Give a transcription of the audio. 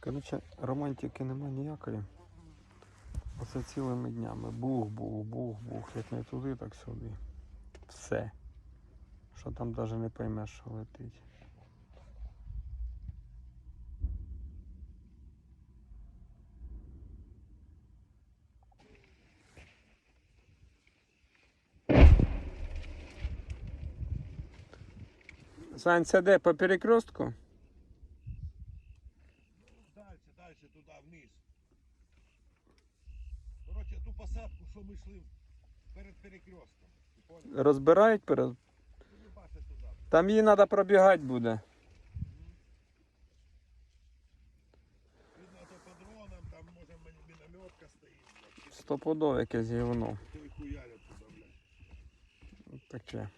Коротше, романтики нема ніякої. Оце цілими днями. Бух, бух, бух, бух. Як не туди, так сюди. Все. Що там навіть не поймеш, що летить. Сань, це де по перекрестку? Дальше, дальше туди, вниз. Коротше, ту посадку, що ми йшли перед перекрестком. Розбирають перед. Ну. Там її треба пробігати буде. Видно, то по дронам, там може мін- мінометка стоїть, блядь. Стопудове якесь гівно. Таке.